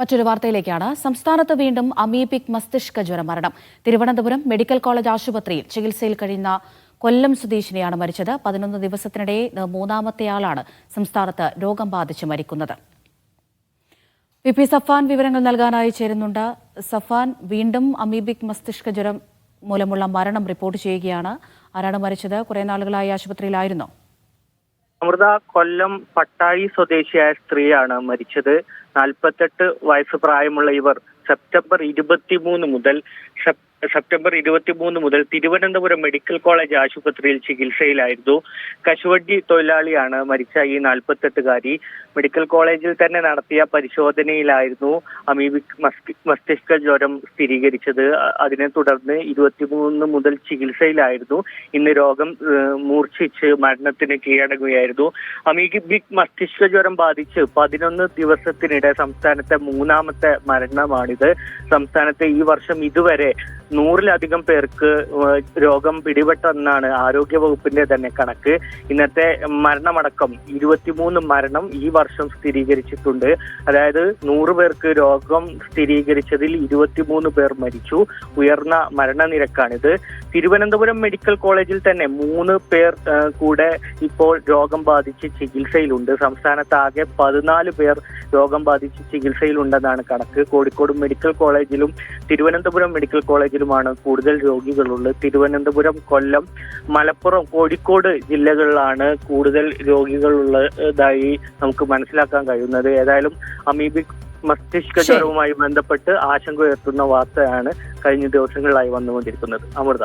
മറ്റൊരു വാർത്തയിലേക്കാണ്. സംസ്ഥാനത്ത് വീണ്ടും അമീബിക് മസ്തിഷ്ക ജ്വരം മരണം. തിരുവനന്തപുരം മെഡിക്കൽ കോളേജ് ആശുപത്രിയിൽ ചികിത്സയിൽ കഴിയുന്ന കൊല്ലം സ്വദേശിനിയാണ് മരിച്ചത്. പതിനൊന്ന് ദിവസത്തിനിടെ മൂന്നാമത്തെയാളാണ് സംസ്ഥാനത്ത് രോഗം ബാധിച്ച് മരിക്കുന്നത്. വി പി സഫാൻ വിവരങ്ങൾ നൽകാനായി ചേരുന്നുണ്ട്. സഫാൻ വീണ്ടും അമീബിക് മസ്തിഷ്ക ജ്വരം മൂലമുള്ള മരണം റിപ്പോർട്ട് ചെയ്യുകയാണ്. ആരാണ് മരിച്ചത്? കുറെ നാളുകളായി ആശുപത്രിയിലായിരുന്നോ. അമൃത കൊല്ലം പട്ടാഴി സ്വദേശിയായ സ്ത്രീയാണ് മരിച്ചത്. നാൽപ്പത്തെട്ട് വയസ്സ് പ്രായമുള്ള ഇവർ സെപ്റ്റംബർ ഇരുപത്തിമൂന്ന് മുതൽ സെപ്റ്റംബർ ഇരുപത്തിമൂന്ന് മുതൽ തിരുവനന്തപുരം മെഡിക്കൽ കോളേജ് ആശുപത്രിയിൽ ചികിത്സയിലായിരുന്നു. കശുവണ്ടി തൊഴിലാളിയാണ് മരിച്ച ഈ നാൽപ്പത്തെട്ടുകാരി. മെഡിക്കൽ കോളേജിൽ തന്നെ നടത്തിയ പരിശോധനയിലായിരുന്നു അമീബിക് മസ്തിഷ്ക ജ്വരം സ്ഥിരീകരിച്ചത്. അതിനെ തുടർന്ന് ഇരുപത്തിമൂന്ന് മുതൽ ചികിത്സയിലായിരുന്നു. ഇന്ന് രോഗം മൂർച്ഛിച്ച് മരണത്തിന് കീഴടങ്ങുകയായിരുന്നു. അമീബിക് മസ്തിഷ്ക ജ്വരം ബാധിച്ച് പതിനൊന്ന് ദിവസത്തിനിടെ സംസ്ഥാനത്തെ മൂന്നാമത്തെ മരണമാണിത്. സംസ്ഥാനത്തെ ഈ വർഷം ഇതുവരെ നൂറിലധികം പേർക്ക് രോഗം പിടിപെട്ടെന്നാണ് ആരോഗ്യ വകുപ്പിന്റെ തന്നെ കണക്ക്. ഇന്നത്തെ മരണമടക്കം ഇരുപത്തിമൂന്ന് മരണം ഈ വർഷം സ്ഥിരീകരിച്ചിട്ടുണ്ട്. അതായത് നൂറ് പേർക്ക് രോഗം സ്ഥിരീകരിച്ചതിൽ ഇരുപത്തിമൂന്ന് പേർ മരിച്ചു. ഉയർന്ന മരണനിരക്കാണിത്. തിരുവനന്തപുരം മെഡിക്കൽ കോളേജിൽ തന്നെ മൂന്ന് പേർ കൂടെ ഇപ്പോൾ രോഗം ബാധിച്ച് ചികിത്സയിലുണ്ട്. സംസ്ഥാനത്താകെ പതിനാല് പേർ രോഗം ബാധിച്ച് ചികിത്സയിലുണ്ടെന്നാണ് കണക്ക്. കോഴിക്കോട് മെഡിക്കൽ കോളേജിലും തിരുവനന്തപുരം മെഡിക്കൽ കോളേജിലുമാണ് കൂടുതൽ രോഗികളുള്ളത്. തിരുവനന്തപുരം കൊല്ലം മലപ്പുറം കോഴിക്കോട് ജില്ലകളിലാണ് കൂടുതൽ രോഗികളുള്ളതായി നമുക്ക് മനസ്സിലാക്കാൻ കഴിയുന്നത്. ഏതായാലും അമീബിക് മസ്തിഷ്ക. ജ്വരവുമായി ബന്ധപ്പെട്ട് ആശങ്ക ഉയർത്തുന്ന വാർത്തയാണ് കഴിഞ്ഞ ദിവസങ്ങളിലായി വന്നുകൊണ്ടിരിക്കുന്നത്. അമൃത.